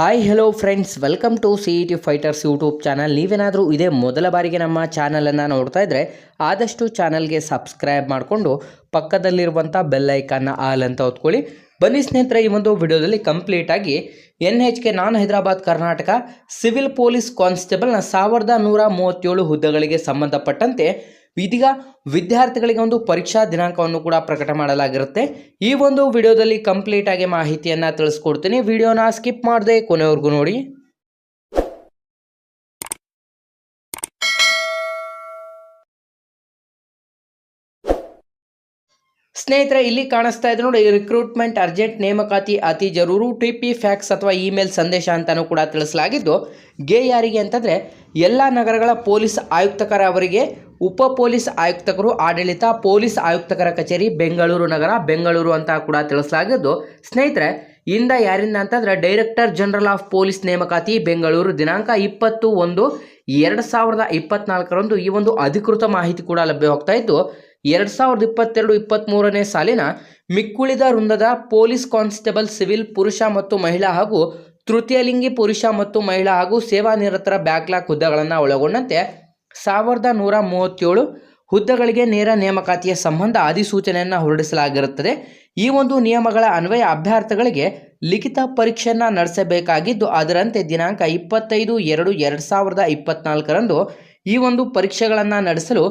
Hi hello friends welcome to C E T fighters YouTube channel ನೀವೇನಾದರೂ ಇದೇ ಮೊದಲ ಬಾರಿಗೆ ನಮ್ಮ ಚಾನಲನ್ನು ನೋಡ್ತಾ ಇದ್ದರೆ ಆದಷ್ಟು ಚಾನಲ್ಗೆ ಸಬ್ಸ್ಕ್ರೈಬ್ ಮಾಡಿಕೊಂಡು ಪಕ್ಕದಲ್ಲಿರುವಂಥ ಬೆಲ್ಲೈಕನ್ನ ಆಲ್ ಅಂತ ಹೊತ್ಕೊಳ್ಳಿ. ಬನ್ನಿ ಸ್ನೇಹಿತರೆ, ಈ ಒಂದು ವಿಡಿಯೋದಲ್ಲಿ ಕಂಪ್ಲೀಟಾಗಿ N H K non Hyderabad Karnataka civil police ಕಾನ್ಸ್ಟೇಬಲ್ನ ಸಾವಿರದ ನೂರ ಮೂವತ್ತೇಳು ಹುದ್ದೆಗಳಿಗೆ ಸಂಬಂಧಪಟ್ಟಂತೆ ಇದೀಗ ವಿದ್ಯಾರ್ಥಿಗಳಿಗೆ ಒಂದು ಪರೀಕ್ಷಾ ದಿನಾಂಕವನ್ನು ಕೂಡ ಪ್ರಕಟ ಮಾಡಲಾಗಿರುತ್ತೆ. ಈ ಒಂದು ವಿಡಿಯೋದಲ್ಲಿ ಕಂಪ್ಲೀಟ್ ಆಗಿ ಮಾಹಿತಿಯನ್ನ ತಿಳಿಸ್ಕೊಡ್ತೀನಿ. ವಿಡಿಯೋನ ಸ್ಕಿಪ್ ಮಾಡದೆ ಕೊನೆವರೆಗೂ ನೋಡಿ. ಸ್ನೇಹಿತರೆ, ಇಲ್ಲಿ ಕಾಣಿಸ್ತಾ ಇದೆ ನೋಡಿ ರಿಕ್ರೂಟ್ಮೆಂಟ್ ಅರ್ಜೆಂಟ್ ನೇಮಕಾತಿ ಅತಿ ಜರೂರು ಟಿ ಪಿ ಫ್ಯಾಕ್ಸ್ ಅಥವಾ ಇಮೇಲ್ ಸಂದೇಶ ಅಂತಲೂ ಕೂಡ ತಿಳಿಸಲಾಗಿದ್ದು ಗೆ ಯಾರಿಗೆ ಅಂತಂದರೆ, ಎಲ್ಲ ನಗರಗಳ ಪೊಲೀಸ್ ಆಯುಕ್ತಕರ ಅವರಿಗೆ ಉಪ ಪೊಲೀಸ್ ಆಯುಕ್ತಕರು ಆಡಳಿತ ಪೊಲೀಸ್ ಆಯುಕ್ತಕರ ಕಚೇರಿ ಬೆಂಗಳೂರು ನಗರ, ಬೆಂಗಳೂರು ಅಂತ ಕೂಡ ತಿಳಿಸಲಾಗಿದ್ದು, ಸ್ನೇಹಿತರೆ, ಇಂದ ಯಾರಿಂದ ಅಂತಂದ್ರೆ ಡೈರೆಕ್ಟರ್ ಜನರಲ್ ಆಫ್ ಪೊಲೀಸ್ ನೇಮಕಾತಿ ಬೆಂಗಳೂರು ದಿನಾಂಕ ಇಪ್ಪತ್ತು ಒಂದು ಎರಡು ಸಾವಿರದ ಇಪ್ಪತ್ನಾಲ್ಕರಂದು ಈ ಒಂದು ಅಧಿಕೃತ ಮಾಹಿತಿ ಕೂಡ ಲಭ್ಯವಾಗ್ತಾ ಇದ್ದು ಎರಡು ಸಾವಿರದ ಇಪ್ಪತ್ತೆರಡು ಇಪ್ಪತ್ತ್ಮೂರನೇ ಸಾಲಿನ ಮಿಕ್ಕುಳಿದ ವೃಂದದ ಪೊಲೀಸ್ ಕಾನ್ಸ್ಟೇಬಲ್, ಸಿವಿಲ್, ಪುರುಷ ಮತ್ತು ಮಹಿಳಾ ಹಾಗೂ ತೃತೀಯ ಲಿಂಗಿ ಪುರುಷ ಮತ್ತು ಮಹಿಳಾ ಹಾಗೂ ಸೇವಾ ನಿರತರ ಬ್ಯಾಕ್ಲಾಕ್ ಹುದ್ದೆಗಳನ್ನು ಒಳಗೊಂಡಂತೆ ಸಾವಿರದ ನೂರ ಮೂವತ್ತೇಳು ಹುದ್ದೆಗಳಿಗೆ ನೇರ ನೇಮಕಾತಿಯ ಸಂಬಂಧ ಅಧಿಸೂಚನೆಯನ್ನು ಹೊರಡಿಸಲಾಗಿರುತ್ತದೆ. ಈ ಒಂದು ನಿಯಮಗಳ ಅನ್ವಯ ಅಭ್ಯರ್ಥಿಗಳಿಗೆ ಲಿಖಿತ ಪರೀಕ್ಷೆಯನ್ನು ನಡೆಸಬೇಕಾಗಿದ್ದು, ಅದರಂತೆ ದಿನಾಂಕ ಇಪ್ಪತ್ತೈದು ಎರಡು ಎರಡು ಸಾವಿರದ ಇಪ್ಪತ್ನಾಲ್ಕರಂದು ಈ ಒಂದು ಪರೀಕ್ಷೆಗಳನ್ನು ನಡೆಸಲು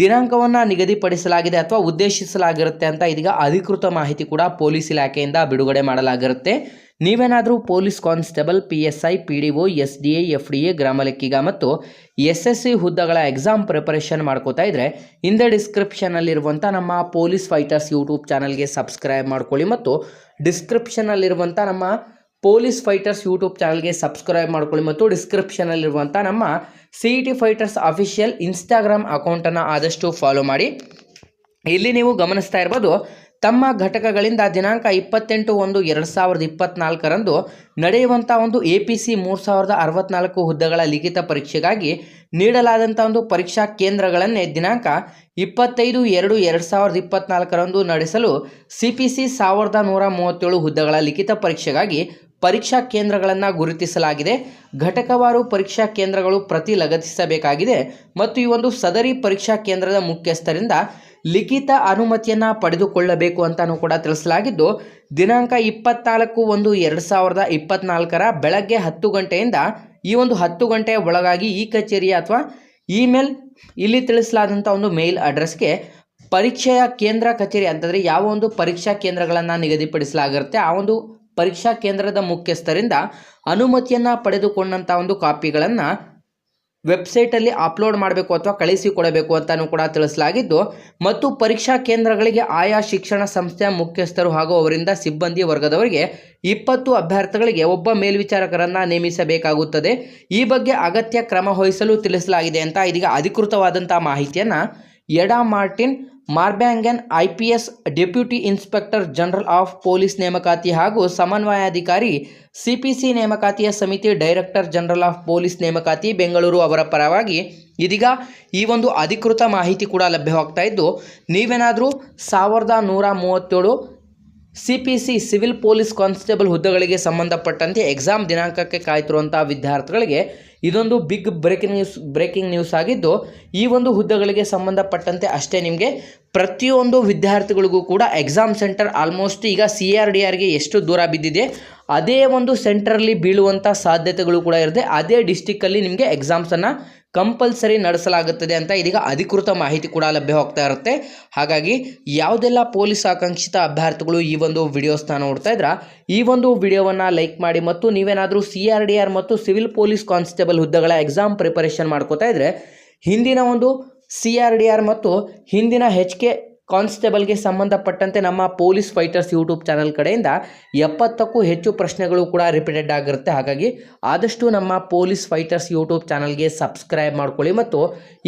ದಿನಾಂಕವನ್ನು ನಿಗದಿಪಡಿಸಲಾಗಿದೆ ಅಥವಾ ಉದ್ದೇಶಿಸಲಾಗಿರುತ್ತೆ ಅಂತ ಇದೀಗ ಅಧಿಕೃತ ಮಾಹಿತಿ ಕೂಡ ಪೊಲೀಸ್ ಇಲಾಖೆಯಿಂದ ಬಿಡುಗಡೆ ಮಾಡಲಾಗಿರುತ್ತೆ. ನೀವೇನಾದರೂ police constable, P S I, P D O, S D A, F D A, ಗ್ರಾಮ ಲೆಕ್ಕಿಗ ಮತ್ತು ಎಸ್ ಎಸ್ ಸಿ ಹುದ್ದೆಗಳ ಎಕ್ಸಾಮ್ ಪ್ರಿಪರೇಷನ್ ಮಾಡ್ಕೋತಾ ಇದ್ದರೆ ಹಿಂದೆ ಡಿಸ್ಕ್ರಿಪ್ಷನಲ್ಲಿರುವಂಥ ನಮ್ಮ ಪೊಲೀಸ್ ಫೈಟರ್ಸ್ ಯೂಟ್ಯೂಬ್ ಚಾನಲ್ಗೆ ಸಬ್ಸ್ಕ್ರೈಬ್ ಮಾಡ್ಕೊಳ್ಳಿ ಮತ್ತು ಡಿಸ್ಕ್ರಿಪ್ಷನಲ್ಲಿರುವಂಥ ನಮ್ಮ ಪೊಲೀಸ್ ಫೈಟರ್ಸ್ ಯೂಟ್ಯೂಬ್ ಚಾನಲ್ಗೆ ಸಬ್ಸ್ಕ್ರೈಬ್ ಮಾಡ್ಕೊಳ್ಳಿ ಮತ್ತು ಡಿಸ್ಕ್ರಿಪ್ಷನಲ್ಲಿರುವಂಥ ನಮ್ಮ C E T fighters official Instagram ಅಕೌಂಟನ್ನು ಆದಷ್ಟು ಫಾಲೋ ಮಾಡಿ. ಇಲ್ಲಿ ನೀವು ಗಮನಿಸ್ತಾ ಇರ್ಬೋದು, ತಮ್ಮ ಘಟಕಗಳಿಂದ ದಿನಾಂಕ ಇಪ್ಪತ್ತೆಂಟು ಒಂದು ಎರಡು ಸಾವಿರದ ಇಪ್ಪತ್ನಾಲ್ಕರಂದು ನಡೆಯುವಂಥ ಒಂದು ಎ ಪಿ ಸಿ ಮೂರು ಸಾವಿರದ ಅರವತ್ನಾಲ್ಕು ಹುದ್ದೆಗಳ ಲಿಖಿತ ಪರೀಕ್ಷೆಗಾಗಿ ನೀಡಲಾದಂಥ ಒಂದು ಪರೀಕ್ಷಾ ಕೇಂದ್ರಗಳನ್ನೇ ದಿನಾಂಕ ಇಪ್ಪತ್ತೈದು ಎರಡು ಎರಡು ಸಾವಿರದ ಇಪ್ಪತ್ನಾಲ್ಕರಂದು ನಡೆಸಲು ಸಿ ಪಿ ಸಿ ಸಾವಿರದ ನೂರ ಮೂವತ್ತೇಳು ಹುದ್ದೆಗಳ ಲಿಖಿತ ಪರೀಕ್ಷೆಗಾಗಿ ಪರೀಕ್ಷಾ ಕೇಂದ್ರಗಳನ್ನು ಗುರುತಿಸಲಾಗಿದೆ. ಘಟಕವಾರು ಪರೀಕ್ಷಾ ಕೇಂದ್ರಗಳು ಪ್ರತಿ ಲಗತ್ತಿಸಬೇಕಾಗಿದೆ. ಮತ್ತು ಈ ಒಂದು ಸದರಿ ಪರೀಕ್ಷಾ ಕೇಂದ್ರದ ಮುಖ್ಯಸ್ಥರಿಂದ ಲಿಖಿತ ಅನುಮತಿಯನ್ನು ಪಡೆದುಕೊಳ್ಳಬೇಕು ಅಂತಲೂ ಕೂಡ ತಿಳಿಸಲಾಗಿದ್ದು, ದಿನಾಂಕ ಇಪ್ಪತ್ನಾಲ್ಕು ಒಂದು ಎರಡು ಸಾವಿರದ ಇಪ್ಪತ್ನಾಲ್ಕರ ಬೆಳಗ್ಗೆ ಹತ್ತು ಗಂಟೆಯಿಂದ ಈ ಒಂದು ಹತ್ತು ಗಂಟೆ ಒಳಗಾಗಿ ಈ ಕಚೇರಿ ಅಥವಾ ಇಮೇಲ್ ಇಲ್ಲಿ ತಿಳಿಸಲಾದಂಥ ಒಂದು ಮೇಲ್ ಅಡ್ರೆಸ್ಗೆ ಪರೀಕ್ಷೆಯ ಕೇಂದ್ರ ಕಚೇರಿ ಅಂತಂದರೆ ಯಾವ ಒಂದು ಪರೀಕ್ಷಾ ಕೇಂದ್ರಗಳನ್ನು ನಿಗದಿಪಡಿಸಲಾಗಿರುತ್ತೆ, ಆ ಒಂದು ಪರೀಕ್ಷಾ ಕೇಂದ್ರದ ಮುಖ್ಯಸ್ಥರಿಂದ ಅನುಮತಿಯನ್ನು ಪಡೆದುಕೊಂಡಂಥ ಒಂದು ಕಾಪಿಗಳನ್ನು ವೆಬ್ಸೈಟಲ್ಲಿ ಅಪ್ಲೋಡ್ ಮಾಡಬೇಕು ಅಥವಾ ಕಳಿಸಿಕೊಡಬೇಕು ಅಂತಲೂ ಕೂಡ ತಿಳಿಸಲಾಗಿದ್ದು, ಮತ್ತು ಪರೀಕ್ಷಾ ಕೇಂದ್ರಗಳಿಗೆ ಆಯಾ ಶಿಕ್ಷಣ ಸಂಸ್ಥೆಯ ಮುಖ್ಯಸ್ಥರು ಹಾಗೂ ಅವರಿಂದ ಸಿಬ್ಬಂದಿ ವರ್ಗದವರಿಗೆ ಇಪ್ಪತ್ತು ಅಭ್ಯರ್ಥಿಗಳಿಗೆ ಒಬ್ಬ ಮೇಲ್ವಿಚಾರಕರನ್ನು ನೇಮಿಸಬೇಕಾಗುತ್ತದೆ. ಈ ಬಗ್ಗೆ ಅಗತ್ಯ ಕ್ರಮ ವಹಿಸಲು ತಿಳಿಸಲಾಗಿದೆ ಅಂತ ಇದೀಗ ಅಧಿಕೃತವಾದಂಥ ಮಾಹಿತಿಯನ್ನು Eda Martin Marbaniang I P S deputy inspector general of police ನೇಮಕಾತಿ ಹಾಗೂ ಸಮನ್ವಯಾಧಿಕಾರಿ ಸಿ ಪಿ ಸಿ ನೇಮಕಾತಿಯ ಸಮಿತಿ ಡೈರೆಕ್ಟರ್ ಜನರಲ್ ಆಫ್ ಪೊಲೀಸ್ ನೇಮಕಾತಿ ಬೆಂಗಳೂರು ಅವರ ಪರವಾಗಿ ಇದೀಗ ಈ ಒಂದು ಅಧಿಕೃತ ಮಾಹಿತಿ ಕೂಡ ಲಭ್ಯವಾಗ್ತಾ ಇದ್ದು, ನೀವೇನಾದರೂ ಸಾವಿರದ ನೂರ ಮೂವತ್ತೇಳು C P C civil police constable ಹುದ್ದೆಗಳಿಗೆ ಸಂಬಂಧಪಟ್ಟಂತೆ ಎಕ್ಸಾಮ್ ದಿನಾಂಕಕ್ಕೆ ಕಾಯ್ತಿರುವಂಥ ವಿದ್ಯಾರ್ಥಿಗಳಿಗೆ ಇದೊಂದು big breaking news breaking news ಆಗಿದ್ದು, ಈ ಒಂದು ಹುದ್ದೆಗಳಿಗೆ ಸಂಬಂಧಪಟ್ಟಂತೆ ಅಷ್ಟೇ ನಿಮಗೆ ಪ್ರತಿಯೊಂದು ವಿದ್ಯಾರ್ಥಿಗಳಿಗೂ ಕೂಡ ಎಕ್ಸಾಮ್ ಸೆಂಟರ್ ಆಲ್ಮೋಸ್ಟ್ ಈಗ ಸಿ ಆರ್ ಡಿ ಆರ್ಗೆ ಎಷ್ಟು ದೂರ ಬಿದ್ದಿದೆ, ಅದೇ ಒಂದು ಸೆಂಟ್ರಲ್ಲಿ ಬೀಳುವಂಥ ಸಾಧ್ಯತೆಗಳು ಕೂಡ ಇರುತ್ತೆ. ಅದೇ ಡಿಸ್ಟಿಕ್ಕಲ್ಲಿ ನಿಮಗೆ ಎಕ್ಸಾಮ್ಸನ್ನು ಕಂಪಲ್ಸರಿ ನಡೆಸಲಾಗುತ್ತದೆ ಅಂತ ಇದೀಗ ಅಧಿಕೃತ ಮಾಹಿತಿ ಕೂಡ ಲಭ್ಯವಾಗ್ತಾ ಇರುತ್ತೆ. ಹಾಗಾಗಿ ಯಾವುದೆಲ್ಲ ಪೊಲೀಸ್ ಆಕಾಂಕ್ಷಿತ ಅಭ್ಯರ್ಥಿಗಳು ಈ ಒಂದು ವಿಡಿಯೋಸ್ನ ನೋಡ್ತಾ ಇದ್ರ, ಈ ಒಂದು ವಿಡಿಯೋವನ್ನು ಲೈಕ್ ಮಾಡಿ ಮತ್ತು ನೀವೇನಾದರೂ ಸಿ ಆರ್ ಡಿ ಆರ್ ಮತ್ತು ಸಿವಿಲ್ ಪೊಲೀಸ್ ಕಾನ್ಸ್ಟೇಬಲ್ ಹುದ್ದೆಗಳ ಎಕ್ಸಾಮ್ ಪ್ರಿಪರೇಷನ್ ಮಾಡ್ಕೋತಾ ಇದ್ರೆ, ಹಿಂದಿನ ಒಂದು ಸಿ ಆರ್ ಡಿ ಆರ್ ಮತ್ತು ಹಿಂದಿನ ಹೆಚ್ ಕೆ ಕಾನ್ಸ್ಟೇಬಲ್ಗೆ ಸಂಬಂಧಪಟ್ಟಂತೆ ನಮ್ಮ ಪೊಲೀಸ್ ಫೈಟರ್ಸ್ ಯೂಟ್ಯೂಬ್ ಚಾನಲ್ ಕಡೆಯಿಂದ ಎಪ್ಪತ್ತಕ್ಕೂ ಹೆಚ್ಚು ಪ್ರಶ್ನೆಗಳು ಕೂಡ ರಿಪೀಟೆಡ್ ಆಗಿರುತ್ತೆ. ಹಾಗಾಗಿ ಆದಷ್ಟು ನಮ್ಮ ಪೊಲೀಸ್ ಫೈಟರ್ಸ್ ಯೂಟ್ಯೂಬ್ ಚಾನಲ್ಗೆ ಸಬ್ಸ್ಕ್ರೈಬ್ ಮಾಡ್ಕೊಳ್ಳಿ ಮತ್ತು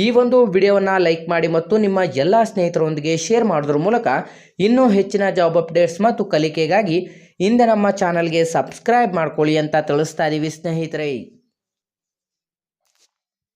ಈ ಒಂದು ವಿಡಿಯೋವನ್ನು ಲೈಕ್ ಮಾಡಿ ಮತ್ತು ನಿಮ್ಮ ಎಲ್ಲ ಸ್ನೇಹಿತರೊಂದಿಗೆ ಶೇರ್ ಮಾಡೋದ್ರ ಮೂಲಕ ಇನ್ನೂ ಹೆಚ್ಚಿನ ಜಾಬ್ ಅಪ್ಡೇಟ್ಸ್ ಮತ್ತು ಕಲಿಕೆಗಾಗಿ ಹಿಂದೆ ನಮ್ಮ ಚಾನಲ್ಗೆ ಸಬ್ಸ್ಕ್ರೈಬ್ ಮಾಡ್ಕೊಳ್ಳಿ ಅಂತ ತಿಳಿಸ್ತಾ ಇದ್ದೀವಿ ಸ್ನೇಹಿತರೆ.